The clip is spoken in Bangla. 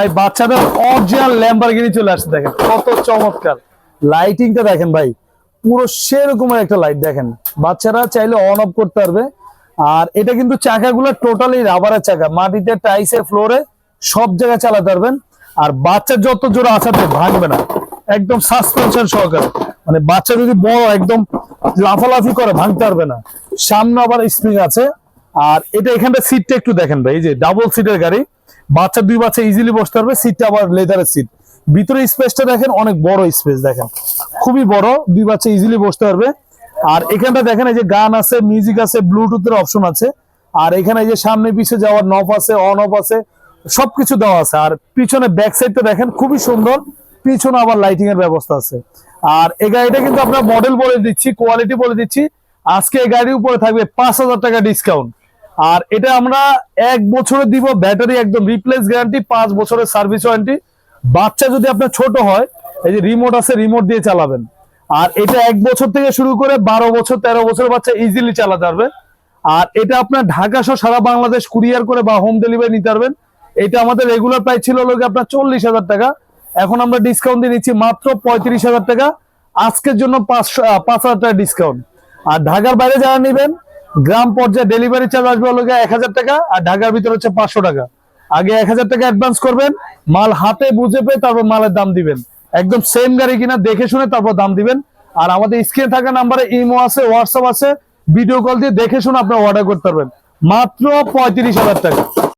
ভাই বাচ্চাদের অরিজিনাল ল্যাম্বারগিনি চলে আসছে, দেখেন, কত চমৎকার। লাইটিংটা দেখেন ভাই, পুরো সেরকমের একটা লাইট দেখেন। বাচ্চারা চাইলে অন অফ করতে পারবে। আর এটা কিন্তু চাকাগুলো টোটালি রাবারের চাকা। মাটিতে টাইসে ফ্লোরে সব জায়গায় চালাতে পারবেন। আর বাচ্চা যত জোরে আসাতে ভাঙবে না। একদম সাসপেনশন সহকারে। মানে বাচ্চা যদি বড়, একদম লাফালাফি করে, ভাঙতে পারবে না। সামনে আবার স্প্রিং আছে। আর এটা এখানটা সিটটা একটু দেখেন ভাই, এই যে ডাবল সিটের গাড়ি। বাচ্চা, দুই বাচ্চা ইজিলি বসতে পারবে সিটটা আবার লেদারের সিট ভিতরে স্পেসটা দেখেন, অনেক বড় স্পেস দেখেন। খুবই বড়, দুই বাচ্চা ইজিলি বসতে পারবে। আর এখানটা দেখেন, এই যে গান আছে মিউজিক আছে ব্লুটুথের অপশন আছে। আর এখানে এই যে সামনে পিছিয়ে যাওয়ার নফ আছে অন অফ আছে, সবকিছু দেওয়া আছে। আর পিছনে ব্যাক সাইডটা দেখেন, খুবই সুন্দর। পিছনে আবার লাইটিং এর ব্যবস্থা আছে। আর এই গাড়িটা কিন্তু আপনার মডেল বলে দিচ্ছি কোয়ালিটি বলে দিচ্ছি। আজকে এই গাড়ির উপরে থাকবে পাঁচ হাজার টাকা ডিসকাউন্ট আর এটা আমরা এক বছরে দিব ব্যাটারি একদম রিপ্লেস গ্যারান্টি পাঁচ বছরের সার্ভিস ওয়ারেন্টি বাচ্চা যদি আপনার ছোট হয়, এই যে রিমোট আছে রিমোট দিয়ে চালাবেন। আর এটা এক বছর থেকে শুরু করে বারো বছর, তেরো বছর বাচ্চা ইজিলি চালাতে পারবে। আর এটা আপনার ঢাকা সহ সারা বাংলাদেশ কুরিয়ার করে বা হোম ডেলিভারি নিতে পারবেন। এটা আমাদের রেগুলার প্রাইস ছিল লোক আপনার চল্লিশ হাজার টাকা। এখন আমরা ডিসকাউন্ট দিয়ে নিচ্ছি মাত্র পঁয়ত্রিশ হাজার টাকা। আজকের জন্য পাঁচশো পাঁচ হাজার টাকা ডিসকাউন্ট আর ঢাকার বাইরে যারা নেবেন গ্রাম পর্যায়ে ডেলিভারি চার্জ আসবে হলো এক হাজার টাকা আর ঢাকার ভিতরে হচ্ছে পাঁচশো টাকা। আগে এক হাজার টাকা অ্যাডভান্স করবেন, মাল হাতে বুঝে পেয়ে তারপর মালের দাম দিবেন। একদম সেম গাড়ি কিনা দেখে শুনে তারপর দাম দিবেন। আর আমাদের স্ক্রিনে থাকা নাম্বারে ইমো আছে হোয়াটসঅ্যাপ আছে ভিডিও কল দিয়ে দেখে শুনে আপনারা অর্ডার করতে পারবেন। মাত্র পঁয়ত্রিশ হাজার টাকা।